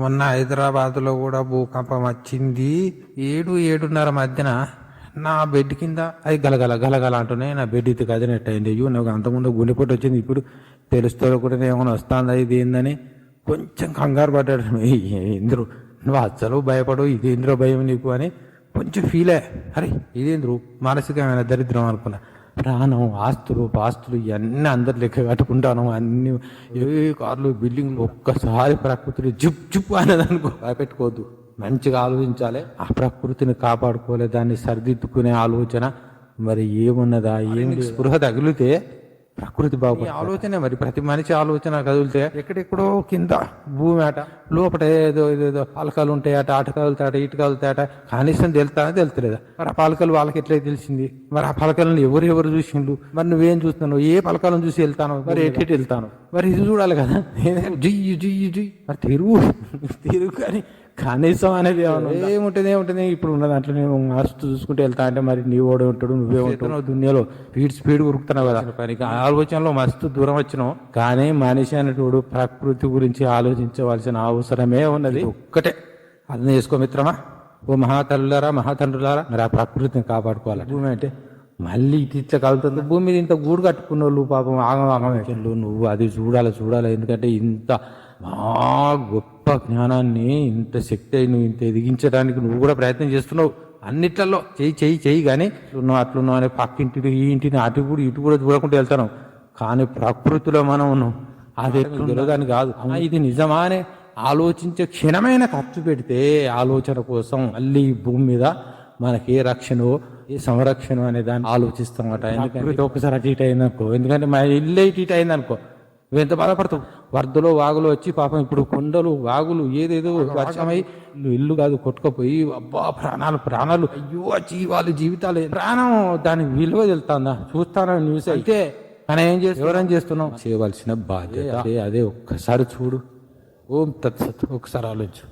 మొన్న హైదరాబాద్లో కూడా భూకంపం వచ్చింది. ఏడు ఏడున్నర మధ్యన నా బెడ్ కింద అది గలగల గలగల అంటూనే నా బెడ్ ఇది కదినట్టు అయింది. అయ్యో నాకు అంతకుముందు గుండెపోటు వచ్చింది. ఇప్పుడు తెలుస్తారో కూడా ఏమైనా వస్తుందా ఇది ఏందని కొంచెం కంగారు పడ్డాడు. ఇంద్రు నువ్వు అసలు భయపడు ఇది ఇంద్ర భయం నీకు అని కొంచెం ఫీల్ అయ్యా అరే ఇదేంద్రు మానసికమైన దరిద్రం అనుకున్నా. ప్రాణం ఆస్తులు పాస్తులు ఇవన్నీ అందరు లెక్క కట్టుకుంటాను. అన్ని ఏ కార్లు బిల్డింగ్లు ఒక్కసారి ప్రకృతిని జిప్ జిప్ అనేది అనుకో భయపెట్టుకోవద్దు. మంచిగా ఆలోచించాలి. ఆ ప్రకృతిని కాపాడుకోలే దాన్ని సరిదిద్దుకునే ఆలోచన మరి ఏమున్నదా? ఏమి స్పృహ తగిలితే ప్రకృతి బాగుపడి ఆలోచన మరి ప్రతి మనిషి ఆలోచన కదిలితే ఎక్కడెక్కడో కింద భూమి అట లోపల ఏదో ఏదో పలకలు ఉంటాయట అటు కదులుతాట ఇటు కదులుతాట కనీసం తెలుతానో తెలుతలేదా? మరి ఆ పలకలు వాళ్ళకి ఎట్లా తెలిసింది? మరి ఆ పలకలను ఎవరు ఎవరు చూసిండు మరి నువ్వేం చూస్తున్నావు? ఏ పలకలను చూసి వెళ్తాను? మరి ఎటు వెళ్తాను? మరి ఇది చూడాలి కదా. జియ్యి జియ్యి జియ్యి మరి తిరుగు. తిరుగు కానీ కనీసం అనేది? ఏముంటుంది ఏముంటుంది? ఇప్పుడు ఉన్న దాంట్లో నేను మస్తు చూసుకుంటూ వెళ్తా అంటే మరి నీ ఓడే ఉంటాడు నువ్వే ఉంటావు. దునియాలో స్పీడ్ స్పీడ్ ఉరుకుతున్నావు కదా. పనికి ఆలోచనలో మస్తు దూరం వచ్చినావు కానీ మనిషి అనేటోడు ప్రకృతి గురించి ఆలోచించవలసిన అవసరమే ఉన్నది. ఒక్కటే. అర్థం చేసుకో మిత్రమా. ఓ మహాతల్లులారా మహాతండ్రులారా. మరి ఆ ప్రకృతిని కాపాడుకోవాలి భూమి అంటే మళ్ళీ ఇటు ఇట్లా కలుగుతుంది? భూమి మీద ఇంత గూడు కట్టుకున్న వాళ్ళు పాపం ఆగం ఆగం నువ్వు అది చూడాలి చూడాలి. ఎందుకంటే ఇంత మా గొప్ప జ్ఞానాన్ని ఇంత శక్తి అయి నువ్వు ఇంత ఎదిగించడానికి నువ్వు కూడా ప్రయత్నం చేస్తున్నావు. అన్నిట్లలో చెయ్యి చెయ్యి చెయ్యి కానీ ఇట్లున్నావు అట్లున్నావు అనే పక్కింటిని ఈ ఇంటిని అటు కూడా ఇటు కూడా చూడకుండా వెళ్తాను కానీ ప్రకృతిలో మనం ఉన్నాం. అది ఎట్లుండదని కాదు. ఇది నిజమా అని ఆలోచించే క్షణమైన ఖర్చు పెడితే ఆలోచన కోసం మళ్ళీ భూమి మీద మనకి ఏ రక్షణ ఏ సంరక్షణ అనే దాన్ని ఆలోచిస్తామట ఎందుకంటే ఒకసారి అటు ఇటు అయిందనుకో ఎందుకంటే మా ఇల్లు ఇటు ఇటు అయిందనుకో నువ్వు ఎంత బాధపడతావు? వరదలో వాగులు వచ్చి పాపం ఇప్పుడు కొండలు వాగులు ఏదేదో వర్షమై ఇల్లు ఇల్లు కాదు కొట్టుకుపోయి అబ్బా ప్రాణాలు ప్రాణాలు. అయ్యో. జీవాలు జీవితాలు. ప్రాణం దాని విలువ తెలుస్తుందా? చూస్తాను న్యూస్? అయితే మనం ఏం చేస్తాం ఎవరైనా చేస్తున్నాం చేయవలసిన బాధ్యత. అదే అదే. ఒక్కసారి చూడు. ఓం తత్సత్ ఒకసారి ఆలోచించు.